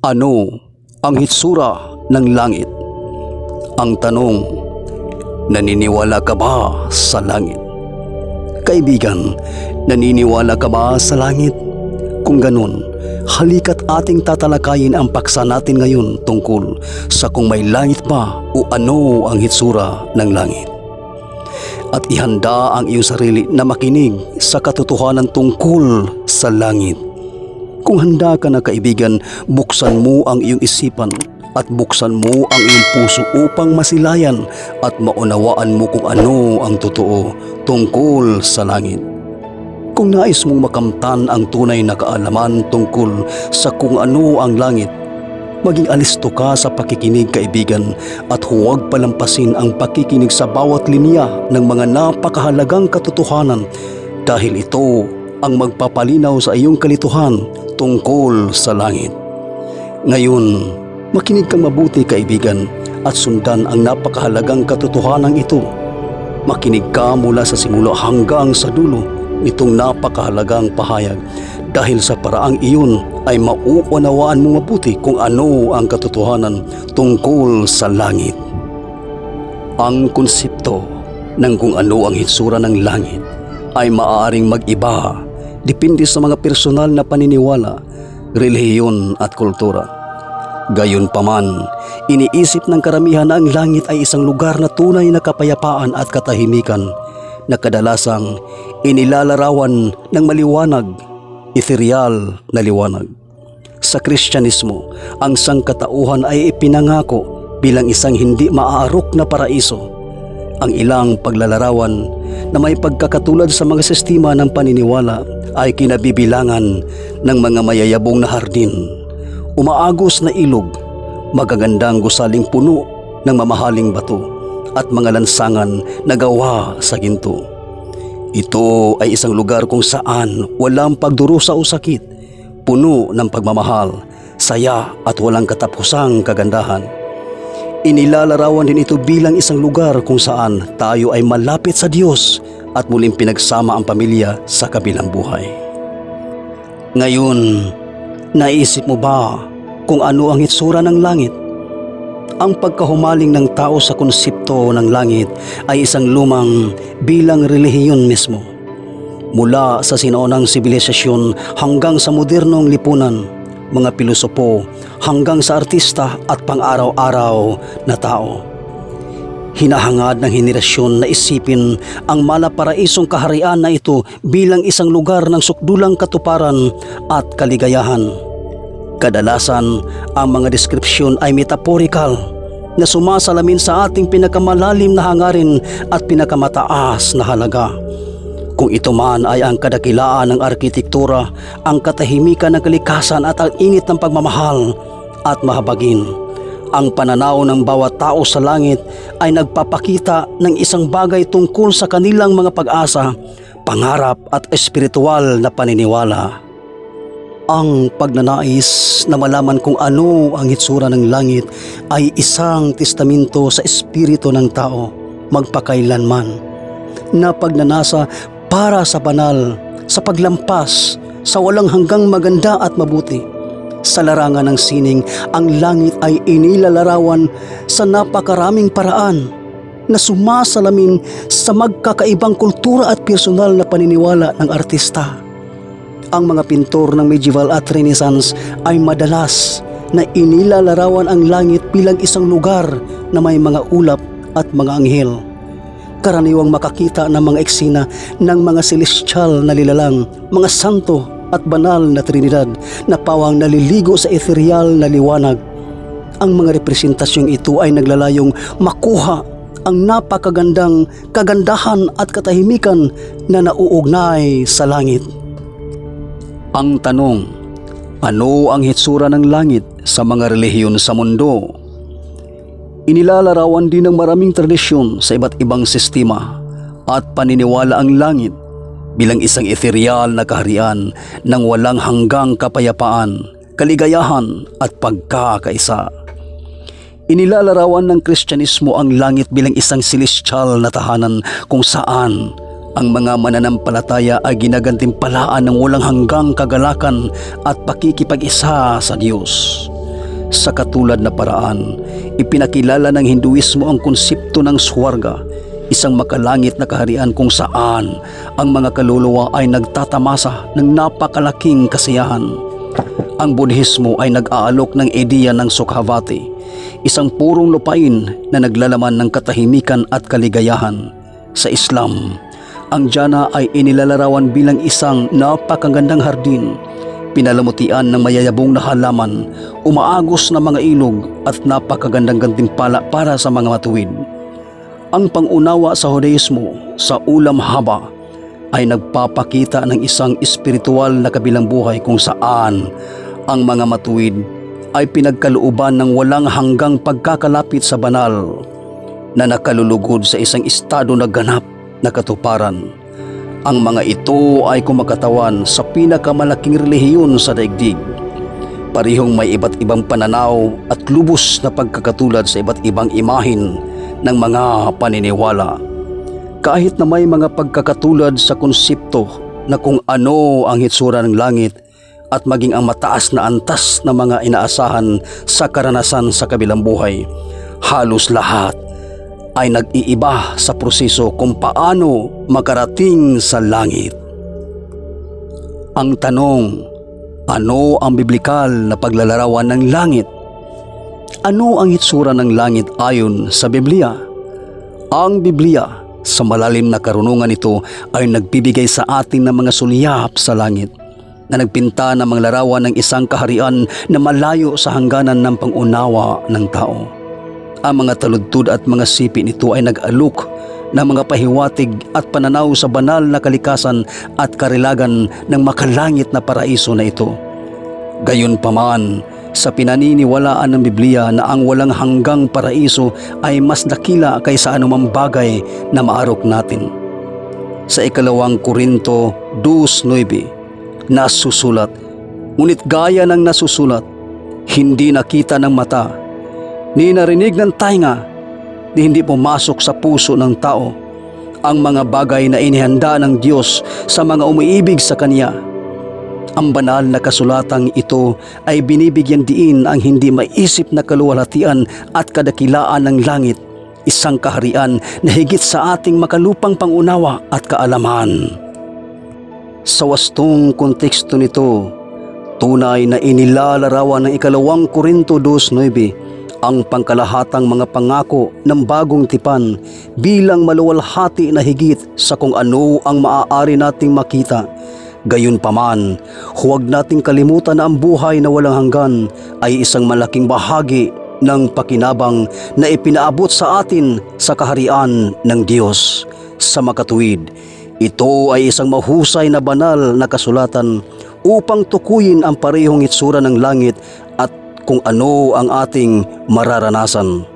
Ano ang hitsura ng langit? Ang tanong, naniniwala ka ba sa langit? Kaibigan, naniniwala ka ba sa langit? Kung ganun, halika't ating tatalakayin ang paksa natin ngayon tungkol sa kung may langit ba o ano ang hitsura ng langit. At ihanda ang iyong sarili na makinig sa katotohanan tungkol sa langit. Kung handa ka na kaibigan, buksan mo ang iyong isipan at buksan mo ang iyong puso upang masilayan at maunawaan mo kung ano ang totoo tungkol sa langit. Kung nais mong makamtan ang tunay na kaalaman tungkol sa kung ano ang langit, maging alisto ka sa pakikinig kaibigan at huwag palampasin ang pakikinig sa bawat linya ng mga napakahalagang katotohanan dahil ito ang magpapalinaw sa iyong kalituhan tungkol sa langit. Ngayon, makinig kang mabuti kaibigan at sundan ang napakahalagang katotohanan ito. Makinig ka mula sa simula hanggang sa dulo nitong napakahalagang pahayag dahil sa paraang iyon ay mauunawaan mo mabuti kung ano ang katotohanan tungkol sa langit. Ang konsepto ng kung ano ang hitsura ng langit ay maaaring mag-iba depende sa mga personal na paniniwala, relihiyon at kultura. Gayunpaman, iniisip ng karamihan na ang langit ay isang lugar na tunay na kapayapaan at katahimikan na kadalasang inilalarawan ng maliwanag, ethereal na liwanag. Sa Kristyanismo, ang sangkatauhan ay ipinangako bilang isang hindi maaarok na paraiso. Ang ilang paglalarawan na may pagkakatulad sa mga sistema ng paniniwala ay kinabibilangan ng mga mayayabong na hardin, umaagos na ilog, magagandang gusaling puno ng mamahaling bato at mga lansangan na gawa sa ginto. Ito ay isang lugar kung saan walang pagdurusa o sakit, puno ng pagmamahal, saya at walang katapusang kagandahan. Inilalarawan din ito bilang isang lugar kung saan tayo ay malapit sa Diyos at muling pinagsama ang pamilya sa kabilang buhay. Ngayon, naisip mo ba kung ano ang itsura ng langit? Ang pagkahumaling ng tao sa konsepto ng langit ay isang lumang bilang relihiyon mismo. Mula sa sinaunang sibilisasyon hanggang sa modernong lipunan, mga pilosopo hanggang sa artista at pang-araw-araw na tao. Hinahangad ng henerasyon na isipin ang malaparaisong kaharian na ito bilang isang lugar ng sukdulang katuparan at kaligayahan. Kadalasan, ang mga deskripsyon ay metaporikal na sumasalamin sa ating pinakamalalim na hangarin at pinakamataas na halaga. Kung ito man ay ang kadakilaan ng arkitektura, ang katahimikan ng kalikasan at ang init ng pagmamahal at mahabagin. Ang pananaw ng bawat tao sa langit ay nagpapakita ng isang bagay tungkol sa kanilang mga pag-asa, pangarap at espiritual na paniniwala. Ang pagnanais na malaman kung ano ang hitsura ng langit ay isang testamento sa espiritu ng tao magpakailanman na pagnanasa para sa banal, sa paglampas, sa walang hanggang maganda at mabuti. Sa larangan ng sining, ang langit ay inilalarawan sa napakaraming paraan na sumasalamin sa magkakaibang kultura at personal na paniniwala ng artista. Ang mga pintor ng medieval at renaissance ay madalas na inilalarawan ang langit bilang isang lugar na may mga ulap at mga anghel karaniwang makakita ng mga eksena ng mga celestial na lilalang, mga santo at banal na trinidad na pawang naliligo sa ethereal na liwanag. Ang mga representasyong ito ay naglalayong makuha ang napakagandang kagandahan at katahimikan na nauugnay sa langit. Ang tanong, ano ang hitsura ng langit sa mga relihiyon sa mundo? Inilalarawan din ng maraming tradisyon sa iba't ibang sistema at paniniwala ang langit bilang isang ethereal na kaharian ng walang hanggang kapayapaan, kaligayahan at pagkakaisa. Inilalarawan ng Kristyanismo ang langit bilang isang celestial na tahanan kung saan ang mga mananampalataya ay ginagantimpalaan ng walang hanggang kagalakan at pakikipag-isa sa Diyos. Sa katulad na paraan, ipinakilala ng Hinduismo ang konsepto ng swarga, isang makalangit na kaharian kung saan ang mga kaluluwa ay nagtatamasa ng napakalaking kasiyahan. Ang Budhismo ay nag-aalok ng ideya ng Sukhavati, isang purong lupain na naglalaman ng katahimikan at kaligayahan. Sa Islam, ang jana ay inilalarawan bilang isang napakagandang hardin, pinalamutian ng mayayabong na halaman, umaagos na mga ilog at napakagandang gantimpala para sa mga matuwid. Ang pangunawa sa Judaismo sa ulam haba ay nagpapakita ng isang espiritual na kabilang buhay kung saan ang mga matuwid ay pinagkalooban ng walang hanggang pagkakalapit sa banal na nakalulugod sa isang estado na ganap na katuparan. Ang mga ito ay kumakatawan sa pinakamalaking relihiyon sa daigdig. Parihong may iba't ibang pananaw at lubos na pagkakatulad sa iba't ibang imahin ng mga paniniwala. Kahit na may mga pagkakatulad sa konsepto na kung ano ang hitsura ng langit at maging ang mataas na antas na mga inaasahan sa karanasan sa kabilang buhay, halos lahat ay nag-iiba sa proseso kung paano makarating sa langit. Ang tanong, ano ang biblikal na paglalarawan ng langit? Ano ang itsura ng langit ayon sa Biblia? Ang Biblia, sa malalim na karunungan nito ay nagbibigay sa atin ng mga sulyap sa langit na nagpinta ng mga larawan ng isang kaharian na malayo sa hangganan ng pangunawa ng tao. Ang mga taludtod at mga sipi nito ay nag-alok ng mga pahiwatig at pananaw sa banal na kalikasan at karilagan ng makalangit na paraiso na ito. Gayon paman, sa pinaniniwalaan ng Biblia na ang walang hanggang paraiso ay mas dakila kaysa anumang bagay na maarok natin. Sa ikalawang Korinto 2.9, nasusulat, ngunit gaya ng nasusulat, hindi nakita ng mata, ni narinig ng tainga, ni hindi pumasok sa puso ng tao ang mga bagay na inihanda ng Diyos sa mga umiibig sa Kanya. Ang banal na kasulatang ito ay binibigyan diin ang hindi maisip na kaluwalhatian at kadakilaan ng langit, isang kaharian na higit sa ating makalupang pangunawa at kaalaman. Sa wastong konteksto nito, tunay na inilalarawan ng ikalawang Korinto 2.9 ang pangkalahatang mga pangako ng bagong tipan bilang maluwalhati na higit sa kung ano ang maaari nating makita Gayunpaman, huwag nating kalimutan na ang buhay na walang hanggan ay isang malaking bahagi ng pakinabang na ipinaabot sa atin sa kaharian ng Diyos. Sa makatuwid, ito ay isang mahusay na banal na kasulatan upang tukuyin ang parehong itsura ng langit at kung ano ang ating mararanasan.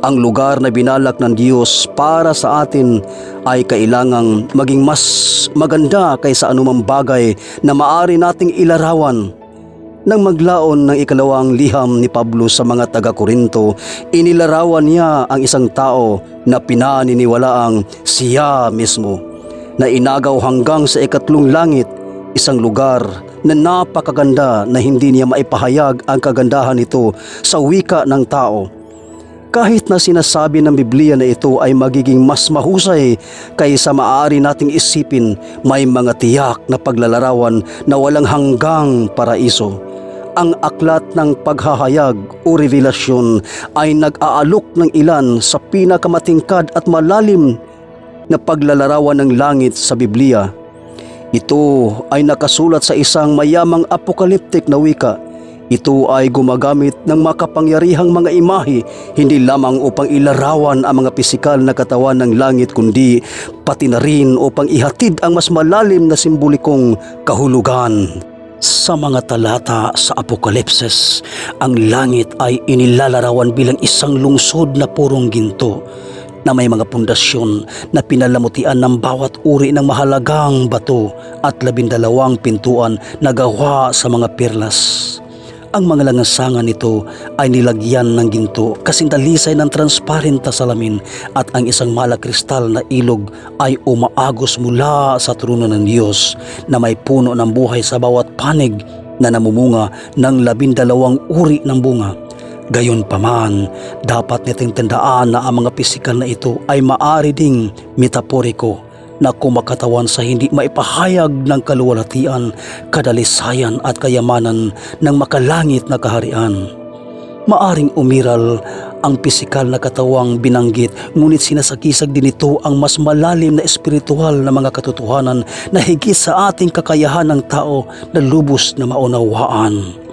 Ang lugar na binalak ng Diyos para sa atin ay kailangang maging mas maganda kaysa anumang bagay na maari nating ilarawan. Nang maglaon ng ikalawang liham ni Pablo sa mga taga-Korinto, inilarawan niya ang isang tao na pinaniniwalaang siya mismo, na inagaw hanggang sa ikatlong langit, isang lugar na napakaganda na hindi niya maipahayag ang kagandahan nito sa wika ng tao kahit na sinasabi ng Biblia na ito ay magiging mas mahusay kaysa maaari nating isipin, may mga tiyak na paglalarawan na walang hanggang paraiso. Ang aklat ng paghahayag o revelasyon ay nag-aalok ng ilan sa pinakamatingkad at malalim na paglalarawan ng langit sa Biblia. Ito ay nakasulat sa isang mayamang apokaliptik na wika ito ay gumagamit ng makapangyarihang mga imahe hindi lamang upang ilarawan ang mga pisikal na katawan ng langit kundi pati na rin upang ihatid ang mas malalim na simbolikong kahulugan. Sa mga talata sa Apokalipsis, ang langit ay inilalarawan bilang isang lungsod na purong ginto na may mga pundasyon na pinalamutian ng bawat uri ng mahalagang bato at labindalawang pintuan na gawa sa mga perlas. Ang mga langasangan nito ay nilagyan ng ginto kasing dalisay ng transparent na salamin at ang isang malakristal na ilog ay umaagos mula sa trono ng Diyos na may puno ng buhay sa bawat panig na namumunga ng labindalawang uri ng bunga. Gayon paman, dapat nating tandaan na ang mga pisikal na ito ay maari ding metaporiko na kumakatawan sa hindi maipahayag ng kaluwalhatian, kadalisayan at kayamanan ng makalangit na kaharian. Maaring umiral ang pisikal na katawang binanggit ngunit sinasakisag din ito ang mas malalim na espiritual na mga katotohanan na higit sa ating kakayahan ng tao na lubos na maunawaan.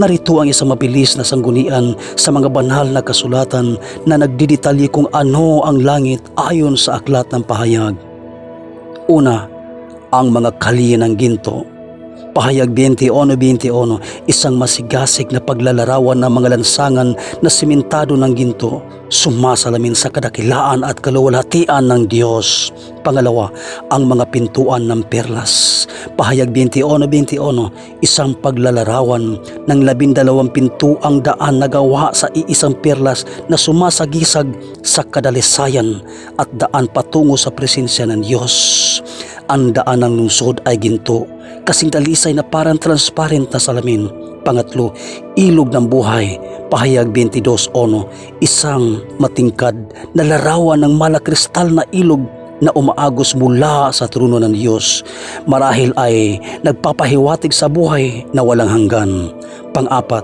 Narito ang isang mabilis na sanggunian sa mga banal na kasulatan na nagdidetalye kung ano ang langit ayon sa aklat ng pahayag. Una, ang mga kalye ng ginto. Pahayag 21-21, isang masigasig na paglalarawan ng mga lansangan na simentado ng ginto, sumasalamin sa kadakilaan at kaluwalhatian ng Diyos. Pangalawa, ang mga pintuan ng perlas. Pahayag 21-21, isang paglalarawan ng labindalawang pintuang daan na gawa sa iisang perlas na sumasagisag sa kadalisayan at daan patungo sa presensya ng Diyos. Ang daan ng lungsod ay ginto, kasing dalisay na parang transparent na salamin. Pangatlo, ilog ng buhay, pahayag 22.1, isang matingkad na larawan ng malakristal na ilog na umaagos mula sa trono ng Diyos. Marahil ay nagpapahiwatig sa buhay na walang hanggan. Pang-apat,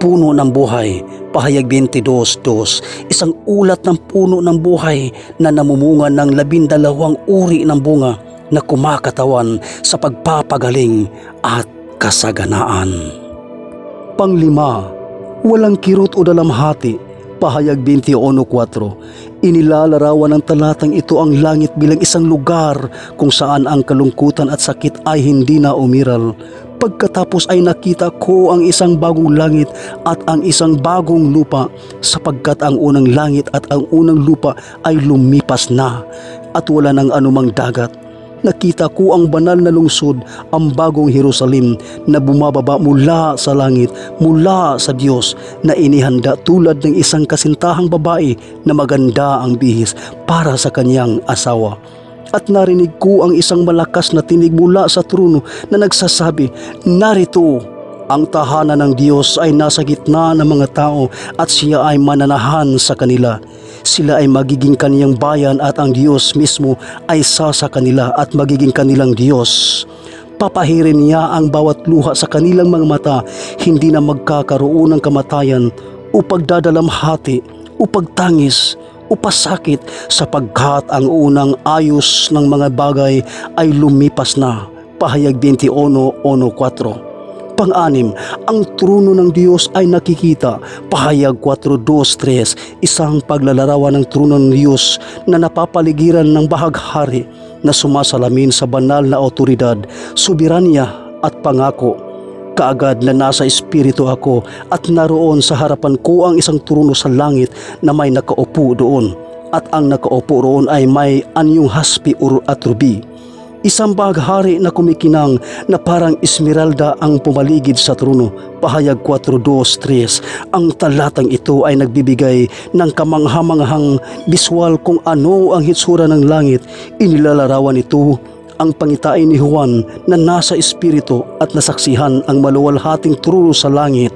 puno ng buhay, pahayag 22.2, isang ulat ng puno ng buhay na namumunga ng labindalawang uri ng bunga na kumakatawan sa pagpapagaling at kasaganaan. Panglima, walang kirot o dalamhati, pahayag 21.4. Inilalarawan ng talatang ito ang langit bilang isang lugar kung saan ang kalungkutan at sakit ay hindi na umiral. Pagkatapos ay nakita ko ang isang bagong langit at ang isang bagong lupa sapagkat ang unang langit at ang unang lupa ay lumipas na at wala ng anumang dagat nakita ko ang banal na lungsod, ang bagong Jerusalem na bumababa mula sa langit, mula sa Diyos na inihanda tulad ng isang kasintahang babae na maganda ang bihis para sa kanyang asawa. At narinig ko ang isang malakas na tinig mula sa trono na nagsasabi, Narito, ang tahanan ng Diyos ay nasa gitna ng mga tao at siya ay mananahan sa kanila. Sila ay magiging kaniyang bayan at ang Diyos mismo ay sasa kanila at magiging kanilang Diyos. Papahirin niya ang bawat luha sa kanilang mga mata, hindi na magkakaroon ng kamatayan o pagdadalamhati o pagtangis o pasakit sapagkat ang unang ayos ng mga bagay ay lumipas na. Pahayag 21.1.4 Pang-anim, ang trono ng Diyos ay nakikita. Pahayag 4.2.3, isang paglalarawan ng trono ng Diyos na napapaligiran ng bahaghari na sumasalamin sa banal na otoridad, subiranya at pangako. Kaagad na nasa espiritu ako at naroon sa harapan ko ang isang trono sa langit na may nakaupo doon at ang nakaupo roon ay may anyong haspi at ruby Isang baghari na kumikinang na parang esmeralda ang pumaligid sa trono. Pahayag 4.2.3 Ang talatang ito ay nagbibigay ng kamanghamanghang biswal kung ano ang hitsura ng langit. Inilalarawan ito ang pangitain ni Juan na nasa espiritu at nasaksihan ang maluwalhating trono sa langit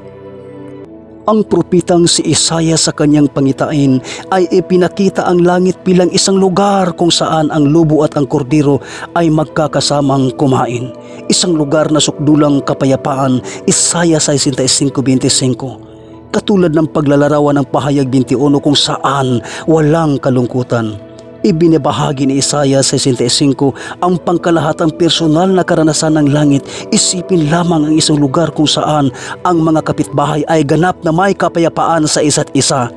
ang propitang si Isaya sa kanyang pangitain ay ipinakita ang langit bilang isang lugar kung saan ang lubo at ang kordero ay magkakasamang kumain. Isang lugar na sukdulang kapayapaan, Isaya 65.25. Katulad ng paglalarawan ng pahayag 21 kung saan walang kalungkutan Ibinabahagi ni Isaiah 65 ang pangkalahatang personal na karanasan ng langit. Isipin lamang ang isang lugar kung saan ang mga kapitbahay ay ganap na may kapayapaan sa isa't isa.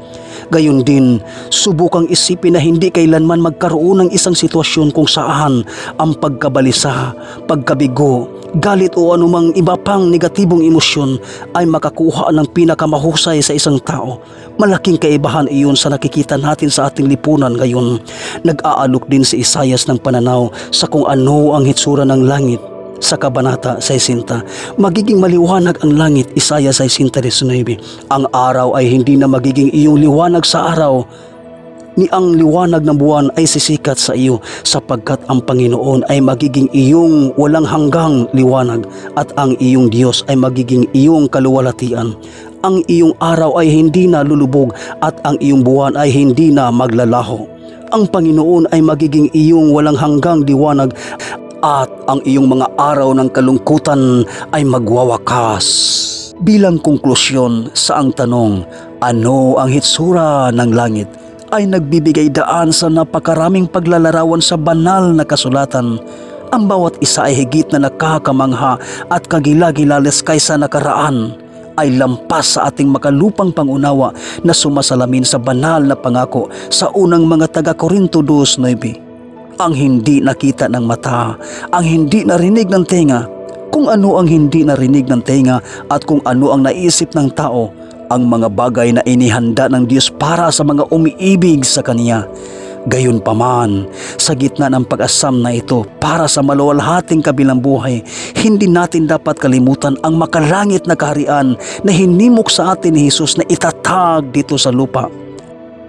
Gayon din, subukang isipin na hindi kailanman magkaroon ng isang sitwasyon kung saan ang pagkabalisa, pagkabigo, galit o anumang iba pang negatibong emosyon ay makakuha ng pinakamahusay sa isang tao. Malaking kaibahan iyon sa nakikita natin sa ating lipunan ngayon. Nag-aalok din si Isayas ng pananaw sa kung ano ang hitsura ng langit sa Kabanata 60. Magiging maliwanag ang langit, Isaya 60.19. Ang araw ay hindi na magiging iyong liwanag sa araw ni ang liwanag ng buwan ay sisikat sa iyo sapagkat ang Panginoon ay magiging iyong walang hanggang liwanag at ang iyong Diyos ay magiging iyong kaluwalhatian. Ang iyong araw ay hindi na lulubog at ang iyong buwan ay hindi na maglalaho. Ang Panginoon ay magiging iyong walang hanggang liwanag at ang iyong mga araw ng kalungkutan ay magwawakas. Bilang konklusyon sa ang tanong, ano ang hitsura ng langit? Ay nagbibigay daan sa napakaraming paglalarawan sa banal na kasulatan. Ang bawat isa ay higit na nakakamangha at kagilagilales kaysa nakaraan ay lampas sa ating makalupang pangunawa na sumasalamin sa banal na pangako sa unang mga taga Korinto 2.9. Ang hindi nakita ng mata, ang hindi narinig ng tenga, kung ano ang hindi narinig ng tenga at kung ano ang naisip ng tao, ang mga bagay na inihanda ng Diyos para sa mga umiibig sa Kanya. Gayunpaman, sa gitna ng pag-asam na ito para sa maluwalhating kabilang buhay, hindi natin dapat kalimutan ang makalangit na kaharian na hinimok sa atin ni Jesus na itatag dito sa lupa.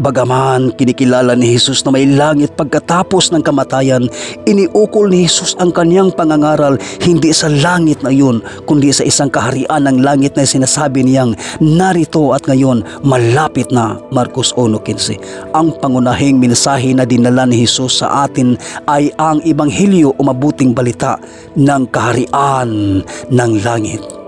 Bagaman kinikilala ni Jesus na may langit pagkatapos ng kamatayan, iniukol ni Jesus ang kanyang pangangaral hindi sa langit na yun, kundi sa isang kaharian ng langit na sinasabi niyang narito at ngayon malapit na Marcos 1.15. Ang pangunahing mensahe na dinala ni Jesus sa atin ay ang ibanghilyo o mabuting balita ng kaharian ng langit.